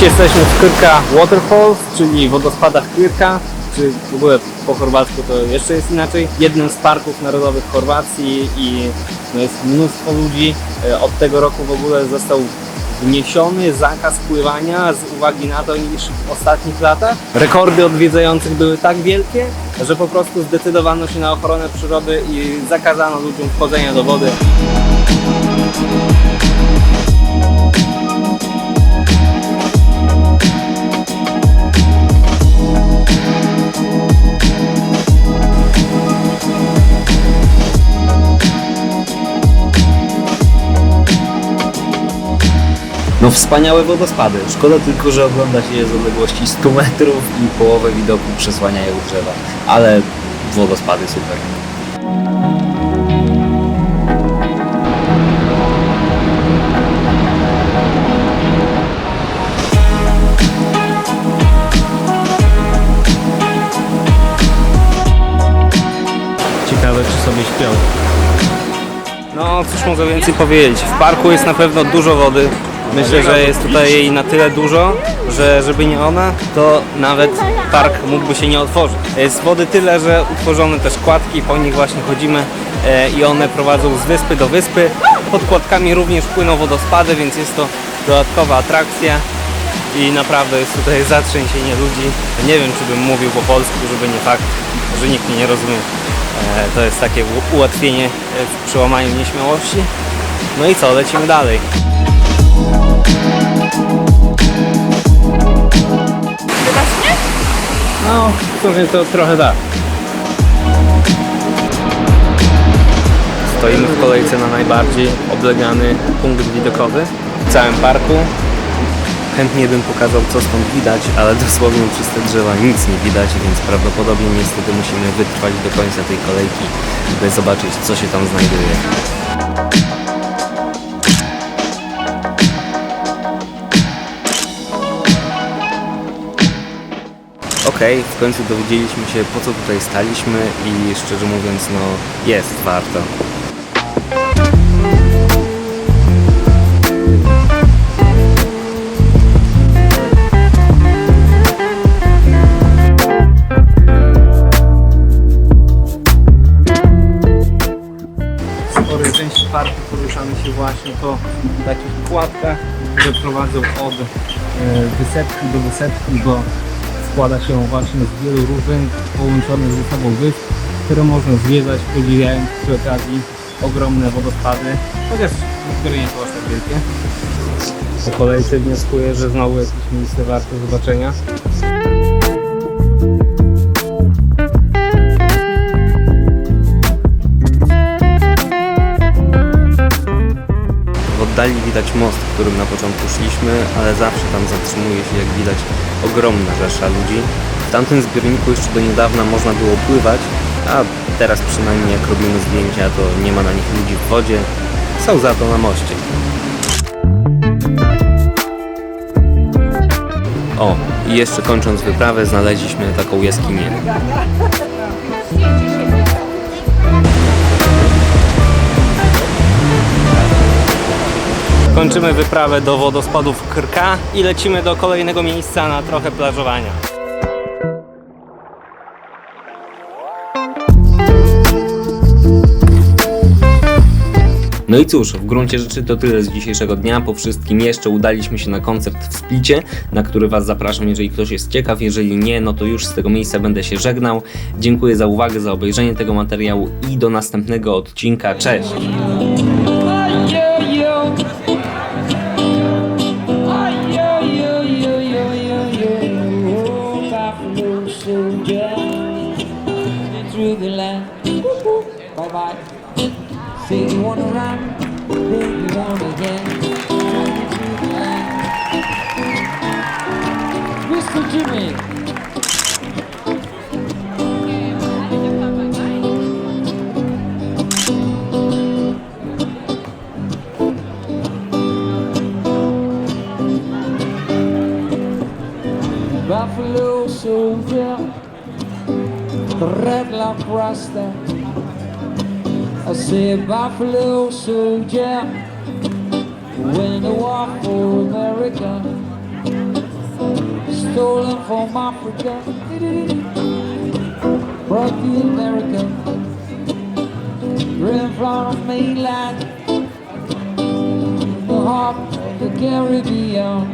Dziś jesteśmy w Kyrka Waterfalls, czyli wodospadach Kyrka, czy w ogóle po chorwacku to jeszcze jest inaczej. Jednym z parków narodowych Chorwacji i no jest mnóstwo ludzi. E, Od tego roku w ogóle został wniesiony zakaz pływania z uwagi na to, iż w ostatnich latach rekordy odwiedzających były tak wielkie, że po prostu zdecydowano się na ochronę przyrody i zakazano ludziom wchodzenia do wody. No wspaniałe wodospady. Szkoda tylko, że ogląda się je z odległości 100 metrów i połowę widoku przesłaniają drzewa. Ale wodospady super. Ciekawe, czy sobie śpią. No, cóż mogę więcej powiedzieć. W parku jest na pewno dużo wody. Myślę, że jest tutaj jej na tyle dużo, że żeby nie ona, to nawet park mógłby się nie otworzyć. Jest wody tyle, że utworzone też kładki, po nich właśnie chodzimy e, i one prowadzą z wyspy do wyspy. Pod kładkami również płyną wodospady, więc jest to dodatkowa atrakcja i naprawdę jest tutaj zatrzęsienie ludzi. Nie wiem, czy bym mówił po polsku, żeby nie fakt, że nikt mnie nie rozumie. E, To jest takie ułatwienie e, w przełamaniu nieśmiałości. No i co, lecimy dalej. No, w sumie to trochę tak. Stoimy w kolejce na najbardziej oblegany punkt widokowy w całym parku. Chętnie bym pokazał co stąd widać, ale dosłownie przez te drzewa nic nie widać, więc prawdopodobnie niestety musimy wytrwać do końca tej kolejki, by zobaczyć co się tam znajduje. Okej, w końcu dowiedzieliśmy się po co tutaj staliśmy i szczerze mówiąc no jest warto. W sporej części parku poruszamy się właśnie po takich kładkach, które prowadzą od e, wysepki do wysepki, bo składa się właśnie z wielu różnych połączonych ze sobą wysp, które można zwiedzać, podziwiając przy okazji ogromne wodospady, chociaż niektóre nie są aż tak wielkie. Po kolejce wnioskuję, że znowu jakieś miejsce warte zobaczenia. Oddali widać most, którym na początku szliśmy, ale zawsze tam zatrzymuje się, jak widać, ogromna rzesza ludzi. W tamtym zbiorniku jeszcze do niedawna można było pływać, a teraz przynajmniej jak robimy zdjęcia, to nie ma na nich ludzi w wodzie. Są za to na moście. O, i jeszcze kończąc wyprawę, znaleźliśmy taką jaskinię. Kończymy wyprawę do wodospadów Krka i lecimy do kolejnego miejsca na trochę plażowania. No i cóż, w gruncie rzeczy to tyle z dzisiejszego dnia. Po wszystkim jeszcze udaliśmy się na koncert w Splicie, na który Was zapraszam, jeżeli ktoś jest ciekaw. Jeżeli nie, no to już z tego miejsca będę się żegnał. Dziękuję za uwagę, za obejrzenie tego materiału i do następnego odcinka. Cześć! girl through the land. Bye bye. Say you wanna run, then you wanna dance. Mr. Jimmy. Buffalo soldier Rasta. I said, Buffalo soldier, win the war for America, stolen from Africa, brought to America, ran from the mainland, the heart of the Caribbean,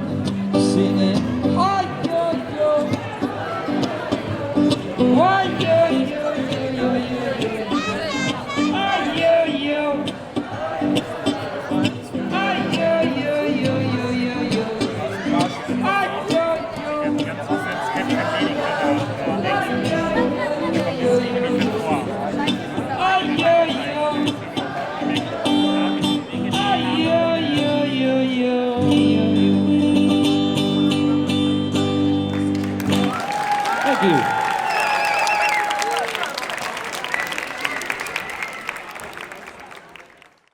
singing,